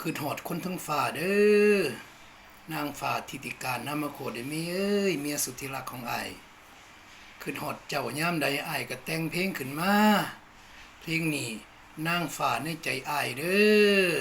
คือหอดคนทั้งฝ่าเด้อนางฝ่าทิติการนามโคดเมีเอ้ยเมียสุธีรักของไอายคือหอดเจ้าย่ามใดไอ้ก็แต่งเพลงขึ้นมาเพลงนี้นางฝ่าในใจไอายเด้อ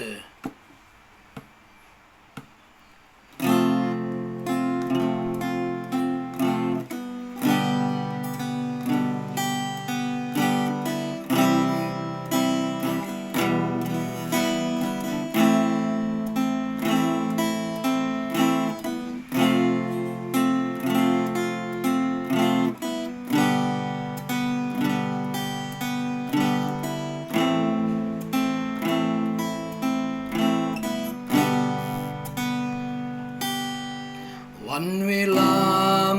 วันเวลา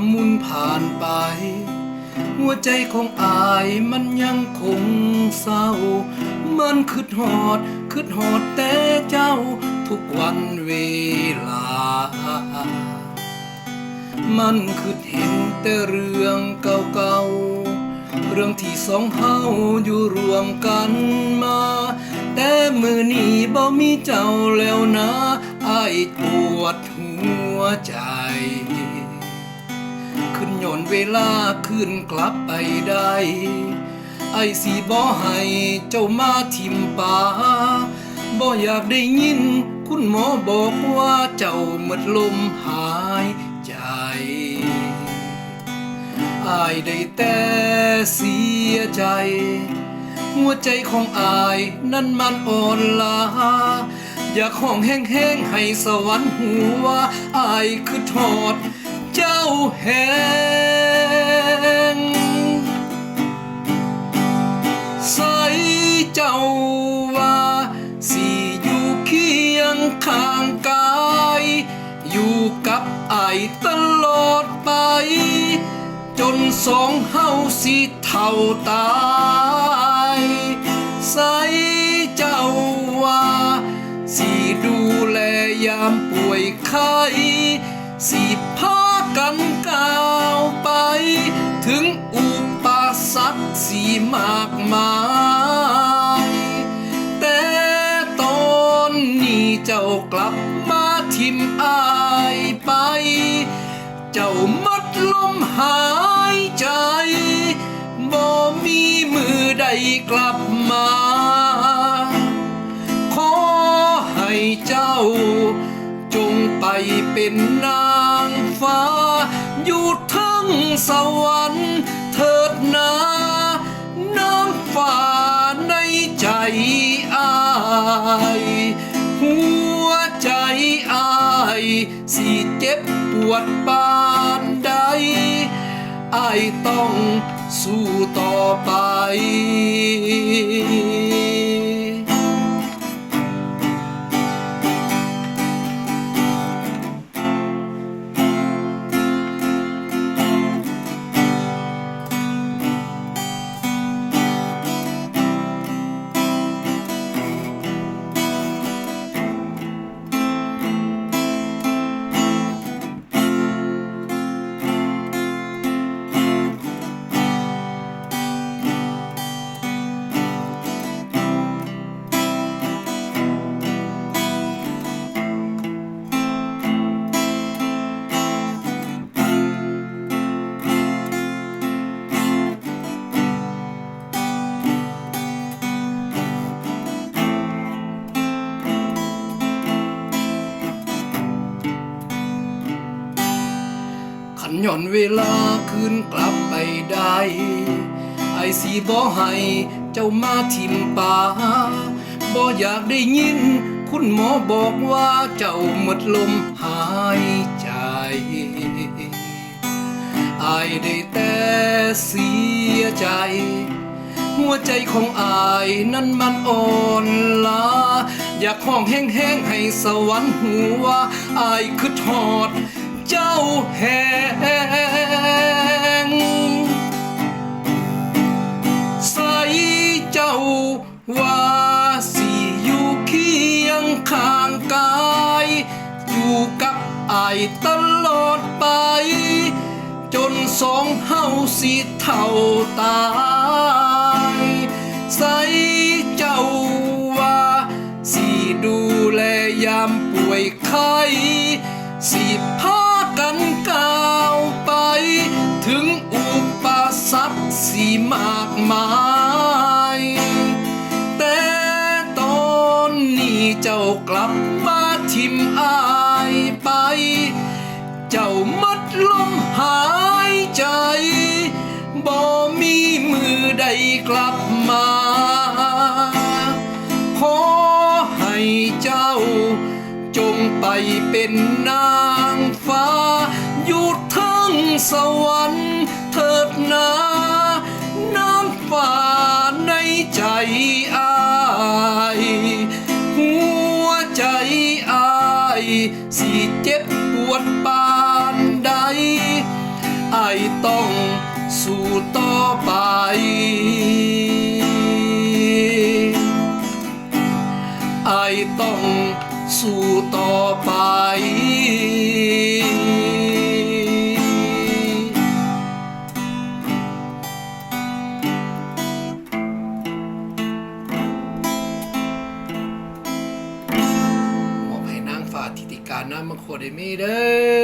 หมุนผ่านไป หัวใจของอายมันยังคงเศร้า มันคืดหอดคืดหอดแต่เจ้า ทุกวันเวลา มันคือเห็นแต่เรื่องเก่าๆ เรื่องที่สองเฮาอยู่รวมกันมา แต่มือนี้บ่มีเจ้าแล้วนะไอ้ายปวดหัว ใจ ขึ้นย้อนเวลาขึ้นกลับไปได้ ไอ้สิบ่ให้เจ้ามาทิมป่าบ่อยากได้ยิน คุณหมอบอกว่าเจ้าหมดลมหายใจอายได้แต่เสียใจ หัวใจของอายนั้นมันอ่อนลา อยากห้องแห้งๆให้สวรรค์หัวอายคือทอด เจ้าแหงใส่เจ้าว่าสิอยู่เคียงข้างกาย อยู่กับไอายตลอดไป จนสองเฮาสิเท่าตายใส่ามป่วยไข้สิพากันก้าวไป ถึงอุปสรรคสีมากมายแต่ตอนนี้เจ้ากลับมาทิมอายไป เจ้ามัดลมหายใจบ่มีมือใดกลับมา ขอให้เจ้า จงไปเป็นนางฟ้า อยู่ทั้งสวรรค์เถิดนานางฟ้าในใจอายหัวใจอายสิเจ็บปวดปานใดอายต้องสู้ต่อไป ย่อนเวลาคืนกลับไปได้ ไอสีบ่ให้เจ้ามาทิมป่าบ่อยากได้ยิน คุณหมอบอกว่าเจ้าหมดลมหายใจอายได้แต่เสียใจ หัวใจของอายนั้นมันอ่อนล้าอยากห้องแห้งๆให้สวรรค์หัวอายคือทอด เจ้าแห อยู่กับอายตลอดไป จนสองเฮาสิเท่าตายใสเจ้าว่าสิดูแลยามป่วยไข้สิพากันก้าวไป ถึงอุปสรรคสีมากมายแต่ตอนนี้เจ้ากลับ กลับมา ขอให้เจ้า จงไปเป็นนางฟ้า อยู่ทั้งสวรรค์เถิดนาน้ำฟ้าในใจอายหัวใจอายสิเจ็บปวดปานใดอต้อง สู้ต่อไป ไอต้องสู้ต่อไป มอบให้นางฟ้าทิติการน้ำมังโคดเดมีเด้อ